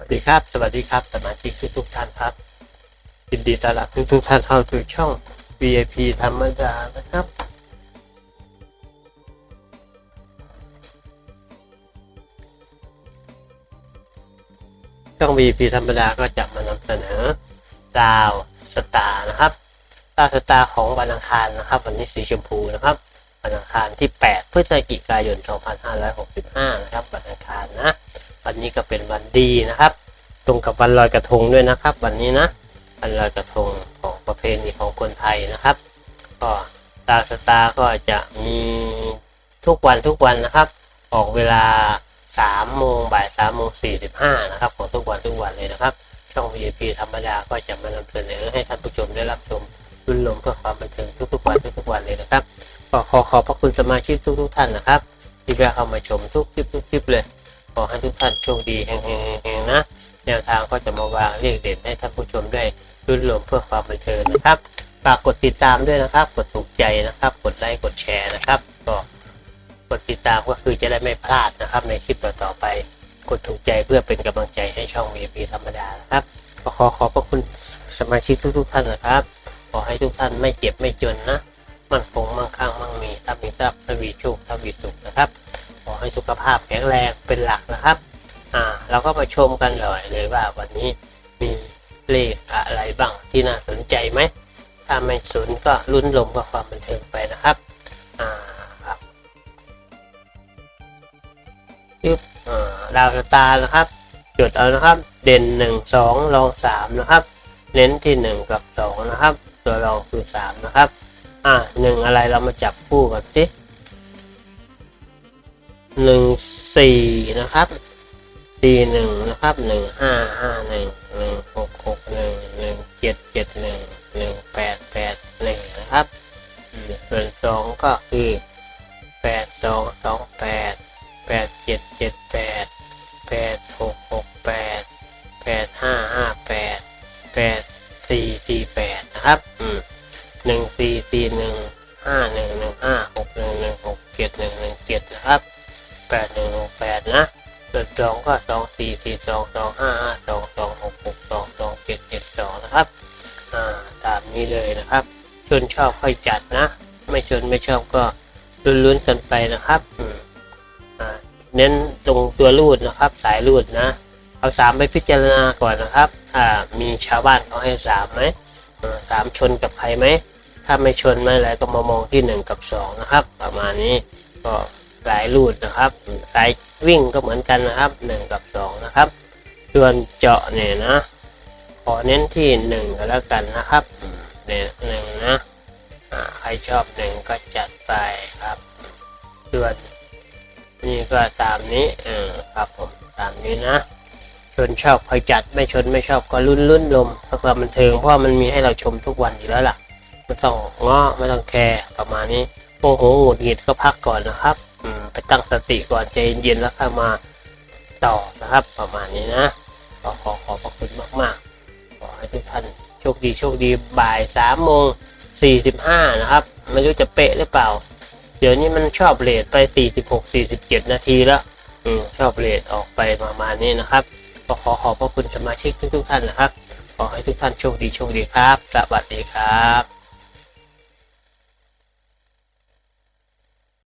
สวัสดีครับ สวัสดีครับ สมาชิกทุกท่านครับยินดีต้อนรับทุกๆท่านเข้าสู่ช่อง VIP ธรรมดานะครับ ช่อง VIP ธรรมดาก็จะมานำเสนอดาวสตาร์นะครับดาวสตาร์ของวันอังคารนะครับ วันนี้สีชมพูนะครับวันอังคารที่ 8 พฤศจิกายน 2565 นะครับวันอังคาร วันนี้ก็เป็นวันดีนะครับ ตรงกับวันลอยกระทงด้วยนะครับ วันนี้นะวันลอยกระทงของประเพณีของคนไทยนะครับ ก็ดาวสตาร์ก็จะมีทุกวันทุกวันนะครับ ออกเวลา3โมงบ่าย3โมง45นะครับของทุกวันทุกวันเลยนะครับ ช่อง VIP ธรรมดาก็จะมานำเสนอให้ท่านผู้ชมได้รับชมรุ่นลมเพื่อความบันเทิงทุกๆวันทุกๆวันเลยนะครับก็ขอขอบพระคุณสมาชิกทุกๆท่านนะครับ ที่แวะเข้ามาชมทุกคลิปทุกคลิปเลย ขอให้ทุกท่านโชคดีแห่งๆๆนะแนวทางก็จะมาวางเลขเด่นให้ท่านผู้ชมได้รุ่นรวมเพื่อความบันเทิงนะครับฝากกดติดตามด้วยนะครับ กดถูกใจนะครับ กดไลค์กดแชร์นะครับก็กดติดตามก็คือจะได้ไม่พลาดนะครับ ในคลิปต่อๆไป กดถูกใจเพื่อเป็นกำลังใจให้ช่อง VIP ธรรมดานะครับขอขอบพระคุณสมาชิกทุกๆท่านนะครับ ขอให้ทุกท่านไม่เจ็บไม่จนนะ มั่นคงมั่งคั่งมั่งมีถ้ามีทรัพย์ถ้ามีโชคถ้ามีสุขนะครับ ให้สุขภาพแข็งแรงเป็นหลักนะครับ อ่า เราก็มาชมกันเลยเลยว่าวันนี้มีเลขอะไรบ้างที่น่าสนใจไหม ถ้าไม่สนก็ลุ้นลมกับความบันเทิงไปนะครับ อ่าครับยึบอ่าดาวตานะครับ จุดเอานะครับ เด่นหนึ่งสองรองสามนะครับ เน้นที่หนึ่งกับสองนะครับ ตัวรองคือสามนะครับ อ่าหนึ่งอะไรเรามาจับคู่กันสิ หนึ่งสี่นะครับสี่หนึ่งนะครับหนึ่งห้าห้าหนึ่งหนึ่งหกหกหนึ่งหนึ่งเจ็ดเจ็ดหนึ่งหนึ่งแปดแปดหนึ่งนะครับส่วนสองก็คือแปดสองสองแปดแปดเจ็ดเจ็ดแปดแปดหกหกแปดแปดห้าห้าแปดแปดสี่สี่แปดนะครับอืมหนึ่งสี่สี่หนึ่งห้าหนึ่งหนึ่งห้าหกหนึ่งหนึ่งหกเจ็ดหนึ่งหนึ่งเจ็ดนะครับ แปดหนึ่งหกแปดนะส่วนสองก็สองสี่สี่สองสองห้าห้าสองสองหกหกสองสองเจ็ดเจ็ดสองนะครับอ่าตามนี้เลยนะครับชนชอบค่อยจัดนะ ไม่ชนไม่ชอบก็ลุ้นๆกันไปนะครับอืมอ่าเน้นตรงตัวรูดนะครับ สายรูดนะ เอาสามไปพิจารณาก่อนนะครับอ่ามีชาวบ้านเขาให้สามไหมสามชนกับใครไหมถ้าไม่ชนไม่อะไรก็มามองที่หนึ่งกับสองนะครับ ประมาณนี้ก็ สายรูดนะครับ สายวิ่งก็เหมือนกันนะครับหนึ่งกับสองนะครับ ส่วนเจาะเนี่ยนะ ขอเน้นที่หนึ่งก็แล้วกันนะครับเนี่ยหนึ่งนะใครชอบหนึ่งก็จัดไปครับ ส่วนนี่ก็ตามนี้เออครับผมตามนี้นะ ชนชอบคอยจัดไม่ชนไม่ชอบก็ลุ้นลุ้นลมเพื่อความบันเทิงเพราะมันมีให้เราชมทุกวันอยู่แล้วล่ะไม่ต้องง้อไม่ต้องแคร์ประมาณนี้โมโหหงุดหงิดก็พักก่อนนะครับ ไปตั้งสติก่อนใจเย็นๆแล้วค่อยมาต่อนะครับ ประมาณนี้นะขอขอขอบพระคุณมากๆ ขอให้ทุกท่านโชคดีโชคดีบ่ายสามโมงสี่สิบห้านะครับ ไม่รู้จะเป๊ะหรือเปล่า เดี๋ยวนี้มันชอบเลทไปสี่สิบหกสี่สิบเจ็ดนาทีแล้วอืมชอบเลทออกไปประมาณนี้นะครับก็ขอขอบพระคุณสมาชิกทุกๆท่านนะครับ ขอให้ทุกท่านโชคดีโชคดีครับ สวัสดีครับ